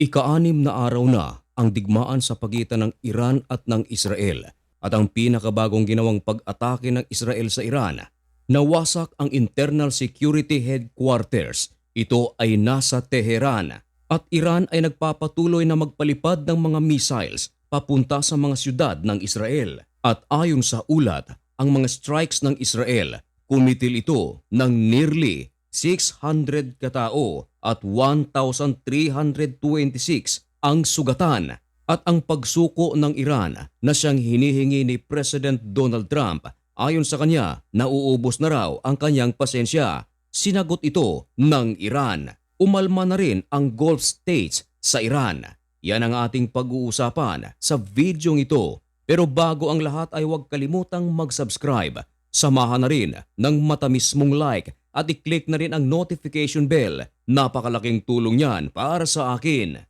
Ika-anim na araw na ang digmaan sa pagitan ng Iran at ng Israel at ang pinakabagong ginawang pag-atake ng Israel sa Iran. Nawasak ang Internal Security Headquarters. Ito ay nasa Teheran at Iran ay nagpapatuloy na magpalipad ng mga missiles papunta sa mga syudad ng Israel. At ayon sa ulat, ang mga strikes ng Israel, kumitil ito ng nearly 600 katao at 1,326 ang sugatan at ang pagsuko ng Iran na siyang hinihingi ni President Donald Trump ayon sa kanya nauubos na raw ang kanyang pasensya. Sinagot ito ng Iran. Umalma na rin ang Gulf States sa Iran. Yan ang ating pag-uusapan sa videong ito. Pero bago ang lahat ay huwag kalimutang mag-subscribe. Samahan na rin ng matamis mong like at i-click na rin ang notification bell. Napakalaking tulong yan para sa akin.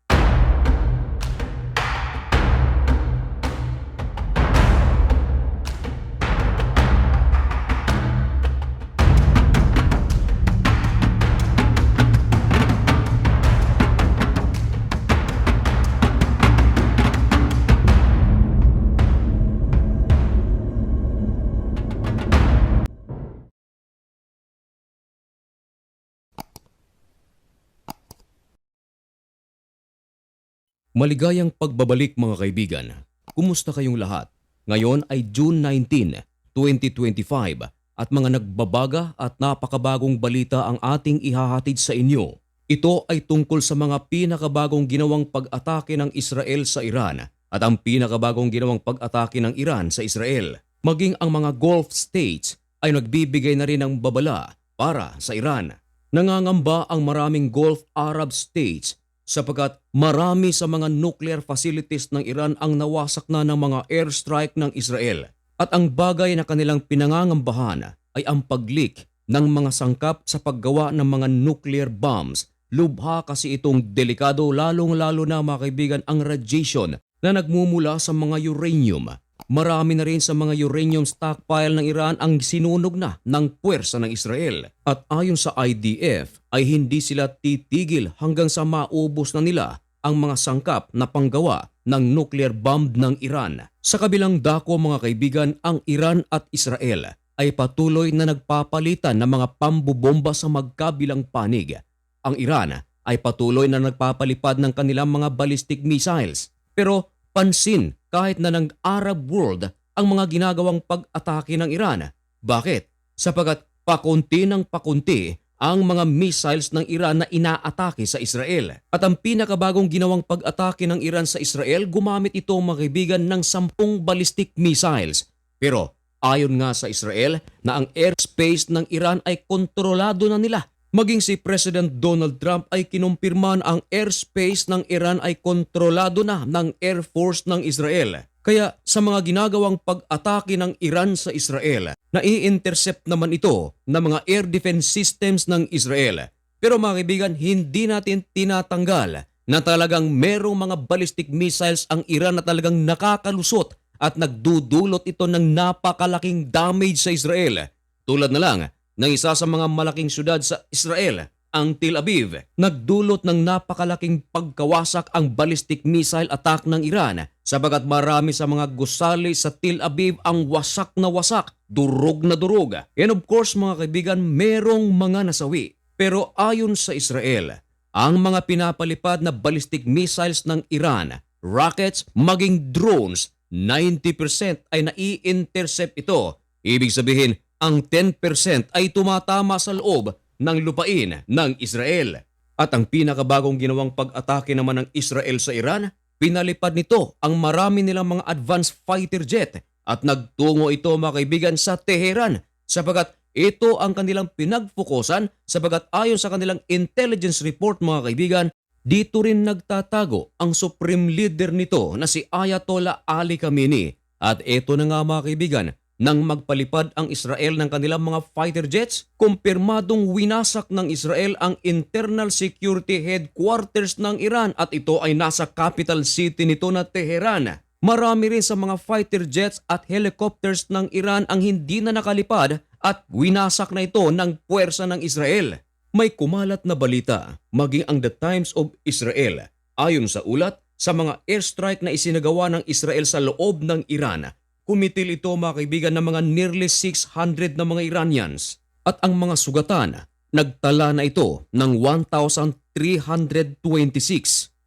Maligayang pagbabalik mga kaibigan. Kumusta kayong lahat? Ngayon ay June 19, 2025 at mga nagbabaga at napakabagong balita ang ating ihahatid sa inyo. Ito ay tungkol sa mga pinakabagong ginawang pag-atake ng Israel sa Iran at ang pinakabagong ginawang pag-atake ng Iran sa Israel. Maging ang mga Gulf states ay nagbibigay na rin ng babala para sa Iran. Nangangamba ang maraming Gulf Arab states sapagkat marami sa mga nuclear facilities ng Iran ang nawasak na ng mga airstrike ng Israel. At ang bagay na kanilang pinangangambahan ay ang pag-leak ng mga sangkap sa paggawa ng mga nuclear bombs. Lubha kasi itong delikado lalong-lalo na mga kaibigan ang radiation na nagmumula sa mga uranium. Marami na rin sa mga uranium stockpile ng Iran ang sinunog na ng puwersa ng Israel. At ayon sa IDF ay hindi sila titigil hanggang sa maubos na nila ang mga sangkap na panggawa ng nuclear bomb ng Iran. Sa kabilang dako mga kaibigan, ang Iran at Israel ay patuloy na nagpapalitan ng mga pambubomba sa magkabilang panig. Ang Iran ay patuloy na nagpapalipad ng kanilang mga ballistic missiles. Pero pansin kahit na ng Arab world ang mga ginagawang pag-atake ng Iran. Bakit? Sapagat pakunti ng pakunti ang mga missiles ng Iran na inaatake sa Israel. At ang pinakabagong ginawang pag-atake ng Iran sa Israel, gumamit ito mga kaibigan ng sampung ballistic missiles. Pero ayon nga sa Israel na ang airspace ng Iran ay kontrolado na nila Maging si President Donald Trump ay kinumpirman ang airspace ng Iran ay kontrolado na ng Air Force ng Israel. Kaya sa mga ginagawang pag-atake ng Iran sa Israel, nai-intercept naman ito ng mga air defense systems ng Israel. Pero mga kaibigan, hindi natin tinatanggal na talagang merong mga ballistic missiles ang Iran na talagang nakakalusot at nagdudulot ito ng napakalaking damage sa Israel. Tulad na lang ng isa sa mga malaking syudad sa Israel, ang Tel Aviv, nagdulot ng napakalaking pagkawasak ang ballistic missile attack ng Iran sabagat marami sa mga gusali sa Tel Aviv ang wasak na wasak, durog na durog. And of course mga kaibigan, merong mga nasawi. Pero ayon sa Israel, ang mga pinapalipad na ballistic missiles ng Iran, rockets, maging drones, 90% ay nai-intercept ito. Ibig sabihin, ang 10% ay tumatama sa loob ng lupain ng Israel. At ang pinakabagong ginawang pag-atake naman ng Israel sa Iran, pinalipad nito ang marami nilang mga advanced fighter jet at nagtungo ito mga kaibigan sa Teheran sapagat ito ang kanilang pinagfokusan sapagat ayon sa kanilang intelligence report mga kaibigan, dito rin nagtatago ang supreme leader nito na si Ayatollah Ali Khamenei. At ito na nga mga kaibigan, nang magpalipad ang Israel ng kanilang mga fighter jets, kumpirmadong winasak ng Israel ang internal security headquarters ng Iran at ito ay nasa capital city nito na Teheran. Marami rin sa mga fighter jets at helicopters ng Iran ang hindi na nakalipad at winasak na ito ng puwersa ng Israel. May kumalat na balita, maging ang The Times of Israel Ayon sa ulat, sa mga airstrike na isinagawa ng Israel sa loob ng Iran, kumitil ito mga kaibigan ng mga nearly 600 na mga Iranians. At ang mga sugatan, nagtala na ito ng 1,326.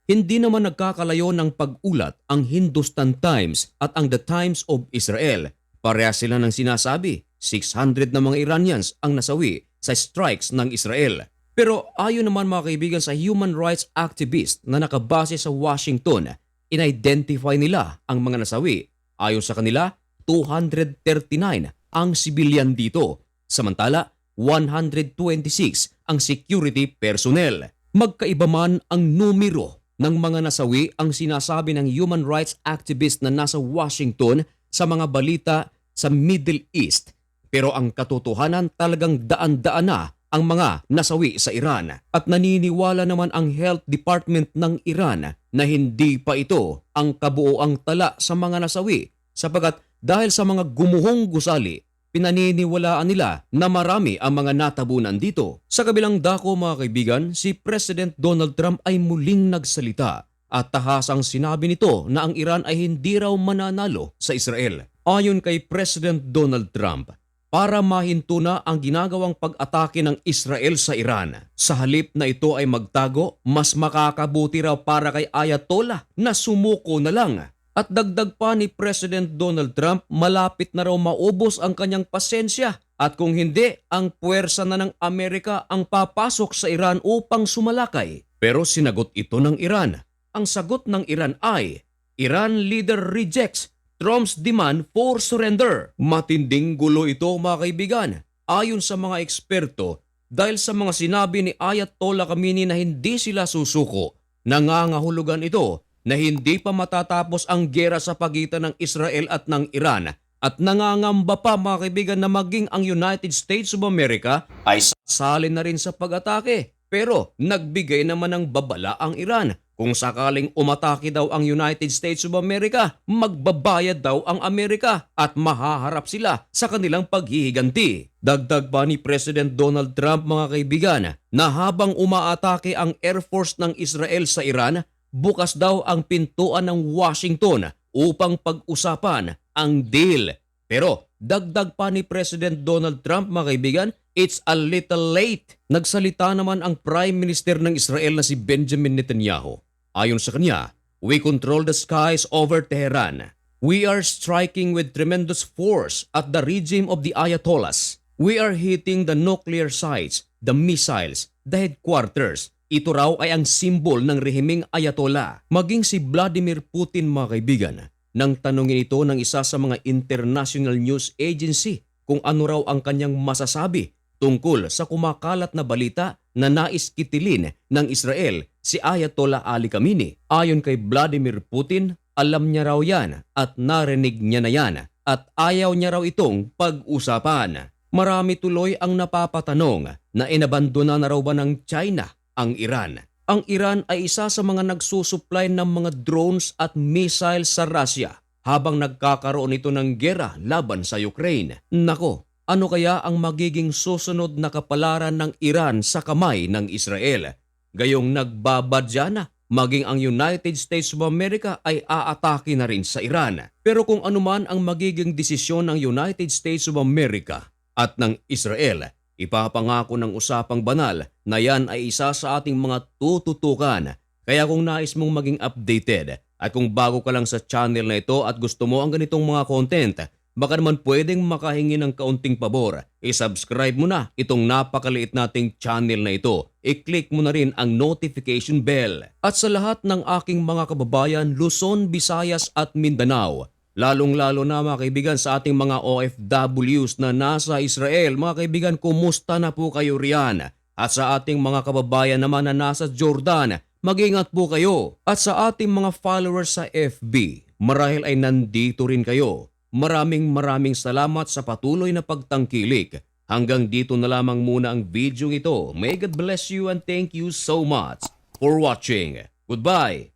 Hindi naman nagkakalayo ng pag-ulat ang Hindustan Times at ang The Times of Israel. Parehas sila ng sinasabi, 600 na mga Iranians ang nasawi sa strikes ng Israel. Pero ayon naman mga kaibigan sa human rights activist na nakabase sa Washington, in-identify nila ang mga nasawi. Ayon sa kanila, 239 ang civilian dito. Samantala, 126 ang security personnel. Magkaiba man ang numero ng mga nasawi ang sinasabi ng human rights activist na nasa Washington sa mga balita sa Middle East. Pero ang katotohanan talagang daan-daan na ang mga nasawi sa Iran. At naniniwala naman ang Health Department ng Iran na hindi pa ito ang kabuoang tala sa mga nasawi sapagat dahil sa mga gumuhong gusali, pinaniniwalaan nila na marami ang mga natabunan dito. Sa kabilang dako mga kaibigan, si President Donald Trump ay muling nagsalita at tahasang sinabi nito na ang Iran ay hindi raw mananalo sa Israel. Ayon kay President Donald Trump, para mahinto na ang ginagawang pag-atake ng Israel sa Iran. Sa halip na ito ay magtago, mas makakabuti raw para kay Ayatollah na sumuko na lang. At dagdag pa ni President Donald Trump, malapit na raw maubos ang kanyang pasensya. At kung hindi, ang puwersa na ng Amerika ang papasok sa Iran upang sumalakay. Pero sinagot ito ng Iran. Ang sagot ng Iran ay, Iran leader rejects Trump's demand for surrender. Matinding gulo ito mga kaibigan. Ayon sa mga eksperto, dahil sa mga sinabi ni Ayatollah Khamenei na hindi sila susuko, nangangahulugan ito na hindi pa matatapos ang gera sa pagitan ng Israel at ng Iran at nangangamba pa mga kaibigan na maging ang United States of America ay sasali na rin sa pag-atake. Pero nagbigay naman ng babala ang Iran kung sakaling umatake daw ang United States of America, magbabayad daw ang Amerika at mahaharap sila sa kanilang paghihiganti. Dagdag pa ni President Donald Trump mga kaibigan na habang umaatake ang Air Force ng Israel sa Iran, bukas daw ang pintuan ng Washington upang pag-usapan ang deal. Pero dagdag pa ni President Donald Trump mga kaibigan, it's a little late. Nagsalita naman ang Prime Minister ng Israel na si Benjamin Netanyahu. Ayon sa kanya, we control the skies over Tehran. We are striking with tremendous force at the regime of the Ayatollahs. We are hitting the nuclear sites, the missiles, the headquarters. Ito raw ay ang simbol ng rehimeng Ayatollah. Maging si Vladimir Putin mga kaibigan, nang tanongin ito ng isa sa mga international news agency kung ano raw ang kanyang masasabi tungkol sa kumakalat na balita na nais kitilin ng Israel si Ayatollah Ali Khamenei. Ayon kay Vladimir Putin, alam niya raw yan at narinig niya na yan at ayaw niya raw itong pag-usapan. Marami tuloy ang napapatanong na inabandona na raw ba ng China ang Iran. Ang Iran ay isa sa mga nagsusupply ng mga drones at missiles sa Russia habang nagkakaroon ito ng gera laban sa Ukraine. Nako, ano kaya ang magiging susunod na kapalaran ng Iran sa kamay ng Israel? Gayong nagbabadya na maging ang United States of America ay aatake na rin sa Iran. Pero kung anuman ang magiging desisyon ng United States of America at ng Israel, ipapangako ng usapang banal na yan ay isa sa ating mga tututukan. Kaya kung nais mong maging updated at kung bago ka lang sa channel na ito at gusto mo ang ganitong mga content, baka naman pwedeng makahingi ng kaunting pabor. I-subscribe mo na itong napakaliit nating channel na ito. I-click mo na rin ang notification bell. At sa lahat ng aking mga kababayan, Luzon, Visayas at Mindanao, Lalong-lalo na mga kaibigan sa ating mga OFWs na nasa Israel. Mga kaibigan, kumusta na po kayo riyan? At sa ating mga kababayan naman na nasa Jordan, mag-ingat po kayo. At sa ating mga followers sa FB, marahil ay nandito rin kayo. Maraming maraming salamat sa patuloy na pagtangkilik. Hanggang dito na lamang muna ang video ito. May God bless you and thank you so much for watching. Goodbye!